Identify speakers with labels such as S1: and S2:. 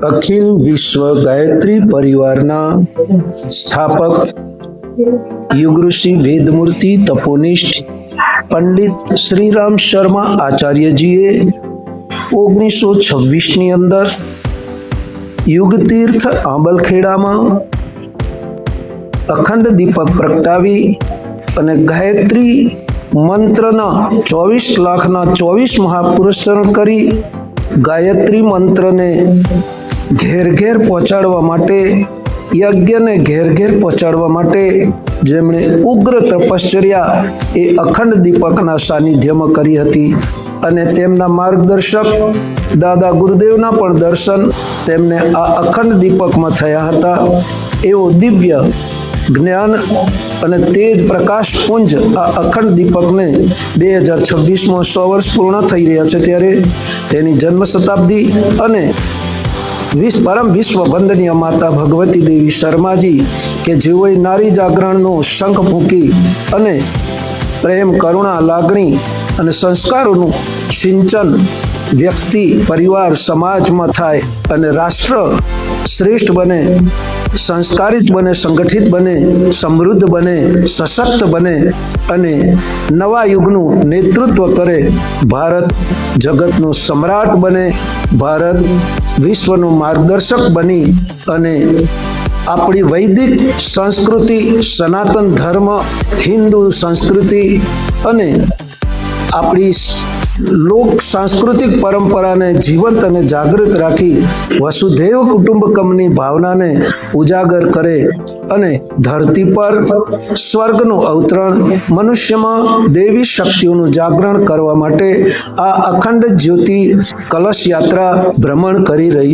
S1: અખિલ વિશ્વ ગાયત્રી પરિવારના સ્થાપક, યુગઋષિ વેદમૂર્તિ, તપોનિષ્ઠ, પંડિત શ્રીરામ શર્મા આચાર્યજીએ ઓગણીસો છવ્વીસની અંદર યુગતીર્થ આંબલખેડામાં અખંડ દીપક પ્રગટાવી અને ગાયત્રી મંત્રના ચોવીસ લાખના ચોવીસ મહાપુરુષણ કરી ગાયત્રી મંત્રને ઘેર ઘેર પહોંચાડવા માટે, યજ્ઞને ઘેર ઘેર પહોંચાડવા માટે જેમણે ઉગ્ર તપશ્ચર્યા એ અખંડ દીપકના સાનિધ્યમાં કરી હતી અને તેમના માર્ગદર્શક દાદા ગુરુદેવના પણ દર્શન તેમને આ અખંડ દીપકમાં થયા હતા. એવો દિવ્ય જ્ઞાન અને તેજ પ્રકાશ પુંજ આ અખંડ દીપકને બે હજાર છવ્વીસમાં સો વર્ષ પૂર્ણ થઈ રહ્યા છે ત્યારે તેની જન્મ શતાબ્દી અને વિશ્વ પરમ વિશ્વ વંદનીય માતા ભગવતી દેવી શર્માજી કે જેઓએ નારી જાગરણનો શંખ ફૂંકી અને પ્રેમ, કરુણા, લાગણી અને સંસ્કારોનું સિંચન વ્યક્તિ, પરિવાર, સમાજમાં થાય અને રાષ્ટ્ર શ્રેષ્ઠ બને સંસ્કારિત બને, સંગઠિત બને, સમૃદ્ધ બને, સશક્ત બને અને નવા યુગનું નેતૃત્વ કરે ભારત. જગતનો સમ્રાટ બને, ભારત વિશ્વનું માર્ગદર્શક બની અને આપણી વૈદિક સંસ્કૃતિ, સનાતન ધર્મ, હિન્દુ સંસ્કૃતિ અને આપણી લોક સાંસ્કૃતિક પરંપરાને જીવંત અને જાગૃત રાખી વસુધૈવ કુટુંબકમની ભાવનાને ઉજાગર કરે અને ધરતી પર સ્વર્ગનું અવતરણ, મનુષ્યમાં દેવી શક્તિઓનું જાગરણ કરવા માટે આ અખંડ જ્યોતિ કલશ યાત્રા ભ્રમણ કરી રહી